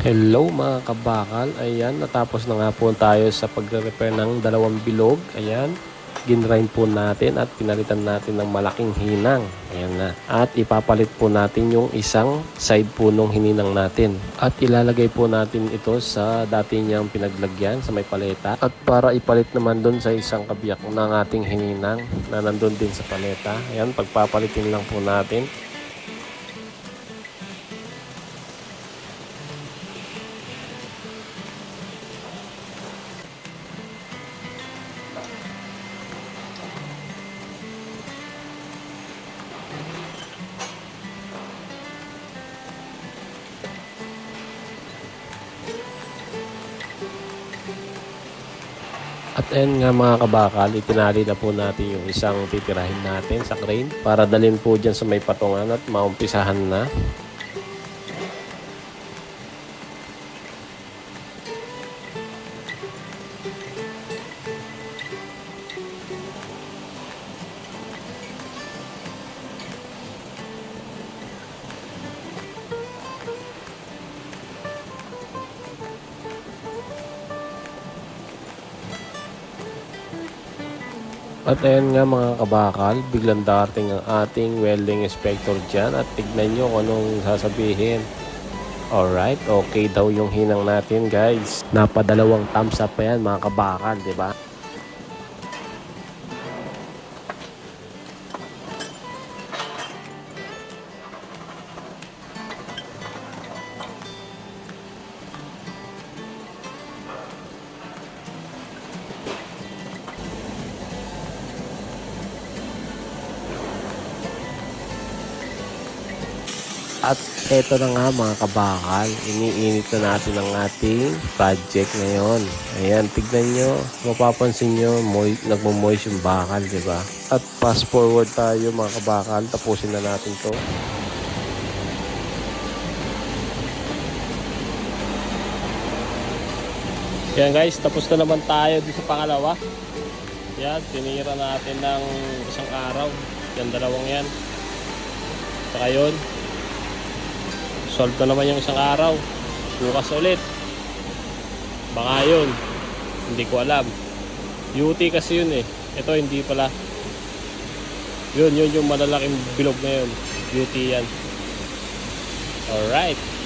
Hello mga kabakal, ayan natapos na nga po tayo sa pagre-repair ng dalawang bilog, ayan ginrind po natin at pinalitan natin ng malaking hinang, ayan na. At ipapalit po natin yung isang side po nung hininang natin. At ilalagay po natin ito sa dati niyang pinaglagyan sa may paleta. At para ipalit naman dun sa isang kabiyak ng ating hininang na nandun din sa paleta, ayan pagpapalitin lang po natin At ayun nga mga kabakal, itinali na po natin yung isang titirahin natin sa crane para dalhin po dyan sa may patungan at maumpisahan na. At ayun nga mga kabakal, biglang darating ang ating welding inspector dyan at tignan nyo kung anong sasabihin. Alright, okay daw yung hinang natin guys. Napadalawang thumbs up pa yan mga kabakal, di ba? At eto na nga mga kabakal, iniinit na natin ang ating project ngayon. Ayan, tignan nyo, mapapansin nyo, moy, nagmo-moist yung bakal, di ba? At fast forward tayo mga kabakal, tapusin na natin to. Yan guys, tapos na naman tayo dito sa pangalawa. Yan, tinira natin ng isang araw. Yan, dalawang yan. Saka yun, solve na naman yung isang araw. Bukas ulit. Baka yun. Hindi ko alam. UT kasi yun eh. Ito hindi pala. Yun yun yung malalaking bilog na yun. UT yan. Alright